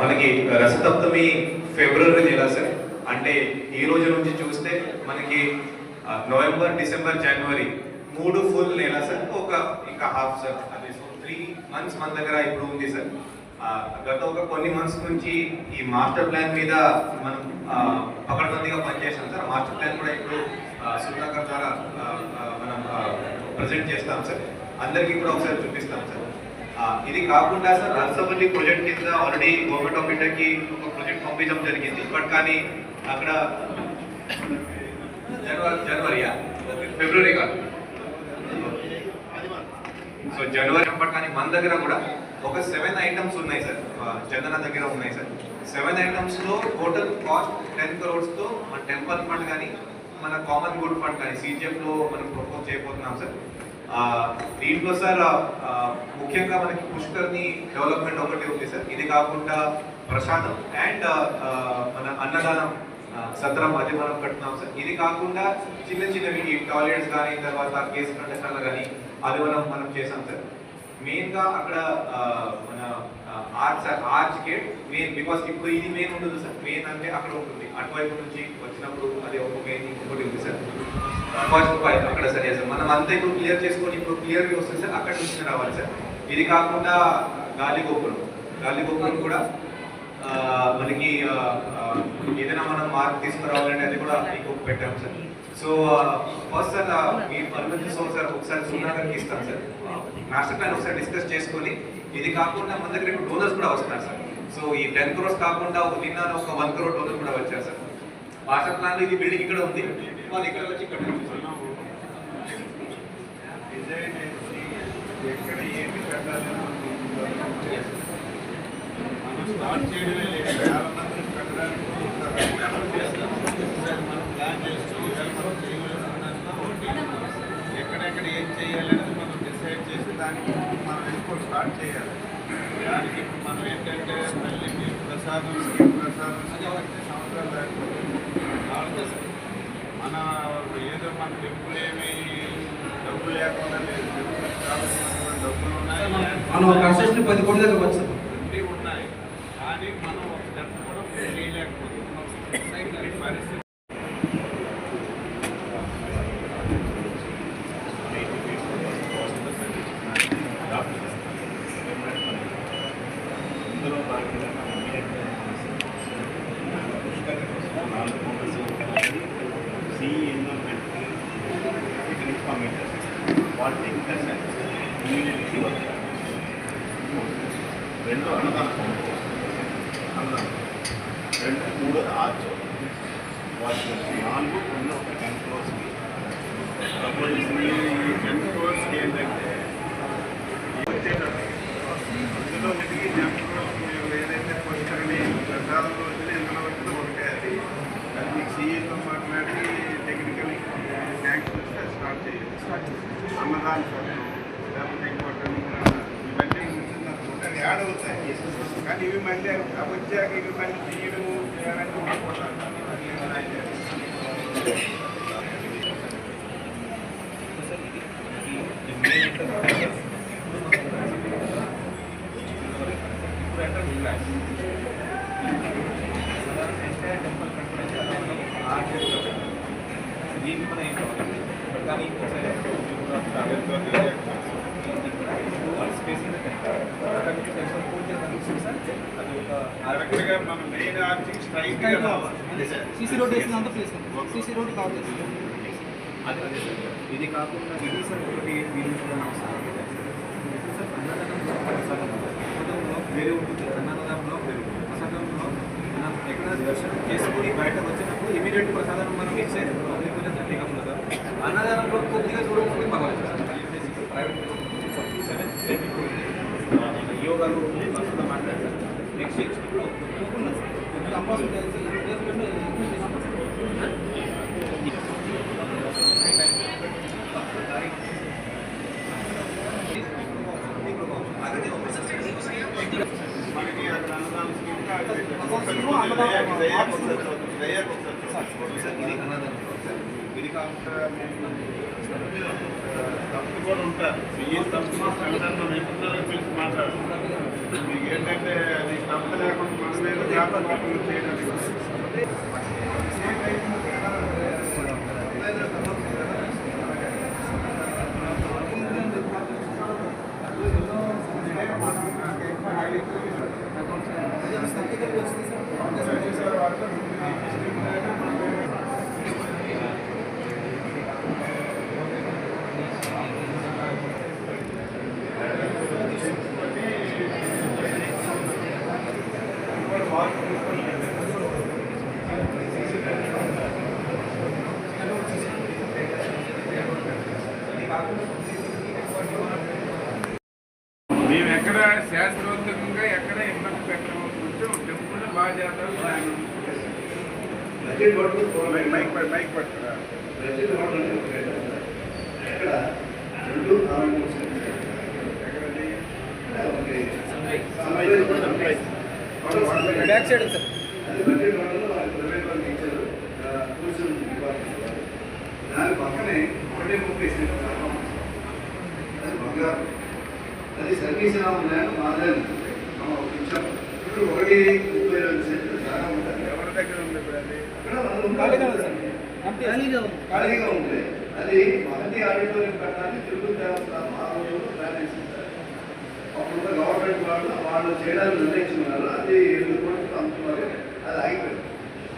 మనకి రసతప్తమి ఫిబ్రవరి నెల సార్. అంటే ఈ రోజు నుంచి చూస్తే మనకి నవంబర్ డిసెంబర్ జనవరి మూడు ఫుల్ నెల సార్. ఒక ఇంకా హాఫ్ సార్. అదే సో త్రీ మంత్స్ మన దగ్గర ఇప్పుడు ఉంది సార్. గత ఒక కొన్ని మంత్స్ నుంచి ఈ మాస్టర్ ప్లాన్ మీద మనం పకడ్బందీగా పనిచేస్తాం సార్. మాస్టర్ ప్లాన్ కూడా ఇప్పుడు సుధాకర్ ద్వారా మనం ప్రజెంట్ చేస్తాం సార్. అందరికీ కూడా ఒకసారి చూపిస్తాం సార్. ఇది కాకుండా సార్ నర్సపల్లి ప్రాజెక్ట్ కింద ఆల్రెడీ గవర్నమెంట్ ఆఫ్ ఇండియాకి ఒక ప్రాజెక్ట్ పంపించడం జరిగింది. బట్ కానీ అక్కడ జనవరి జనవరియా? ఫిబ్రవరి కాదు. సో జనవరి బట్ కానీ మన దగ్గర కూడా ఒక సెవెన్ ఐటమ్స్ ఉన్నాయి సార్. చందన దగ్గర ఉన్నాయి సార్. సెవెన్ ఐటమ్స్లో టోటల్ కాస్ట్ టెన్ క్రోర్స్తో మన టెంపల్ ఫండ్ కానీ మన కామన్ గుడ్ ఫండ్ కానీ సిజిఎఫ్లో మనం ప్రపోజ్ చేయబోతున్నాం సార్. దీంట్లో సార్ ముఖ్యంగా మనకి పుష్కర్ని డెవలప్మెంట్ ఒకటి ఉంది సార్. ఇది కాకుండా ప్రసాదం అండ్ మన అన్నదానం సత్రం అది మనం కట్టున్నాం సార్. ఇది కాకుండా చిన్న చిన్నవి టాయిలెట్స్ కానీ తర్వాత కేసు కండక్టర్లు కానీ అది మనం మనం చేసాం సార్. మెయిన్గా అక్కడ మన arch arch gate main because ఇప్పుడు ఇది మెయిన్ ఉండదు సార్. మెయిన్ అంటే అక్కడ ఉంటుంది. అటువైపు నుంచి వచ్చినప్పుడు అది ఒక మెయిన్ ఇంకొకటి ఉంది సార్. ఫస్ట్ పాయింట్ అక్కడ సరే సార్ మనం అంతా ఇప్పుడు క్లియర్ చేసుకొని ఇప్పుడు క్లియర్ వస్తుంది సార్ అక్కడ నుంచి రావాలి సార్. ఇది కాకుండా గాలిగోపురం గాలిగోపురం కూడా మనకి ఏదైనా మనం మార్క్ తీసుకురావాలంటే అది కూడా మీకు పెట్టాం సార్. సో ఫస్ట్ సార్ మీరు మీ పర్మిషన్ సార్ ఒకసారి సున్నాగారికి ఇస్తాం సార్. మాస్టర్ ప్లాన్ ఒకసారి డిస్కస్ చేసుకొని ఇది కాకుండా మన దగ్గర డోనర్స్ కూడా వస్తున్నారు సార్. సో ఈ టెన్ క్రోర్స్ కాకుండా ఒక నిన్న ఒక వన్ క్రోర్ డోనర్ కూడా వచ్చారు సార్. మాస్టర్ ప్లాన్ ఇది బిల్డింగ్ ఇక్కడ ఉంది. వాళ్ళు ఇక్కడ వచ్చి ఇక్కడ ఎక్కడ ఏమి కట్టాలని మనం స్టార్ట్ చేయడమే లేదు. చాలా మంది కట్టడానికి చూస్తారు. మనం ప్లాన్ చేస్తూ ఇవాళ మనం చేయవలసినంత ఒకటి ఎక్కడెక్కడ ఏం చేయాలనేది మనం డిసైడ్ చేసి దానికి మనం ఎక్కువ స్టార్ట్ చేయాలి దానికి ఇప్పుడు మనం ఏంటంటే మళ్ళీ మీ ప్రసాదం ఈ ప్రసాదం అంటే సంవత్సరాలు దాటిపోతుంది మన ఏదో మన డబ్బులు ఏమి డబ్బు లేకుండా లేదు డబ్బులు డబ్బులు ఉన్నాయి. మనం కన్సెషన్ పది కోట్ల దగ్గర వచ్చాం. ఉన్నాయి. కానీ మనం ఒక స్టెప్ కూడా చేయలేకపోతున్నాం. ఈ పరిస్థితి రెండు అన్నదానం అన్నదానం రెండు మూడు ఆర్చ్ వాటి నాలుగు ఉన్న ఒక టెన్ క్రోర్స్కి సపోజ్ ఈ టెన్ క్రోర్స్కి ఏంటంటే అందులో అది యాడ్ అవుతాయి కానీ ఇవి మళ్ళీ అవి వచ్చాక ఇవి మళ్ళీ తీయడము చేయాలంటే ఉండిపోతారు అది ఏమైనా దీన్ని మనం ఏం కావాలి కానీ ఒకసారి అది ఒక కరెక్ట్గా మనం మెయిన్ ఆర్చింగ్ స్ట్రైట్గా రావాలి సీసీ రోడ్ వేసినంత ప్లేస్ సీసీ రోడ్ కావాలి అది అదే సార్. ఇది కాకుండా ఇది సార్ ఒకటి దీన్ని కూడా అవసరం సార్ ప్రసాదం ప్రసాదంలో వేరే ఉంటుంది అన్నదానంలో వేరే ఉంటుంది ప్రసాదంలో మనం ఎక్కడ దర్శనం చేసుకుని బయట వచ్చినప్పుడు ఇమీడియట్ ప్రసాదం మనం ఇచ్చే పబ్లిక్ కాకుండా సార్. అన్నదానంలో కొద్దిగా చూడకపోతే పర్వాలేదు సార్. ప్రైవేట్ సెవెన్ యోగాలు ప్రస్తుతం మాట్లాడారు నెక్స్ట్ ఇప్పుడు కూకున్నారు సార్ కొద్దిగా అంబాసిడర్ మనకి అక్కడ అన్నదానం స్కీమ్ అది దయ్యాకు వస్తుంది దయ్యాకు వస్తుంది ఇది కాకుండా తప్పు కూడా ఉంటారు ఈ తప్పు సంఘటన ఏంటంటే అది తప్ప లేకుండా మనమే వ్యాపారం చేయడానికి మేము ఎక్కడ శాస్త్రోక్తంగా ఎక్కడ ఇబ్బంది పెట్టాము కొంచెం టెంపుల్ బాగా చేద్దాం ప్లాన్ ఉంది. మైక్ మైక్ పట్టు, మైక్ బ్యాక్ సైడ్ సార్ దాని పక్కనే ఒకటే ముప్పై సెంట్లు అది బంగారం అది సర్వీస్ ఎలా ఉన్నాయని మాదని మనం ఇచ్చాం ఇప్పుడు ఒకటి ముప్పై రెండు సెంట్లు చాలా ఉంటుంది ఎవరి దగ్గర ఉంది. ఖాళీగా ఉంది ఖాళీగా ఉంది. అది మహంతి ఆడిటోరియం కట్టాలని తిరుపతి దేవస్థానం ఆ రోజుల్లో ప్లాన్ చేసింది సార్. అప్పుడు గవర్నమెంట్ వాళ్ళు చేయడానికి నిర్ణయించుకున్నారు అది ఎనిమిది కోట్లు అమ్ముతున్నారు అది ఆగిపోయింది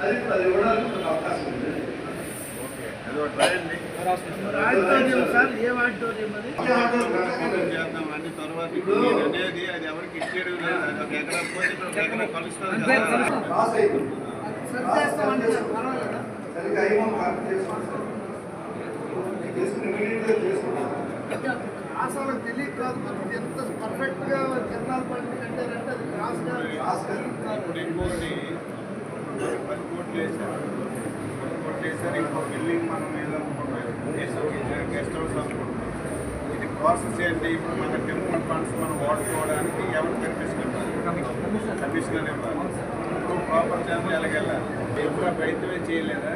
అది ఇప్పుడు అది ఇవ్వడానికి ఒక అవకాశం ఉంది సరిగ్గా అయ్యి మనం చేసుకోండి సార్ చేసుకుని ఇమీడియట్గా చేసుకుంటాం. తెలియక కాదు ఎంత పర్ఫెక్ట్ గా జనాలు ఇప్పుడు ఇంకోటి పది కోట్లు వేశారు పది కోట్లు వేశారు ఇంకో బిల్డింగ్ మనం ఏదనుకుంటాం గెస్ట్ హౌస్ అనుకుంటాం ఇది ప్రాసెస్ ఏంటి ఇప్పుడు మన టెంపుల్ ఫండ్స్ మనం వాడుకోవడానికి ఎవరు కనిపిస్తున్నారు కమిషనర్ ఇవ్వాలి ఇప్పుడు ప్రాపర్ ఛానల్ ఎలాగెళ్ళాలి ఎప్పుడు రైతువే చేయలేదా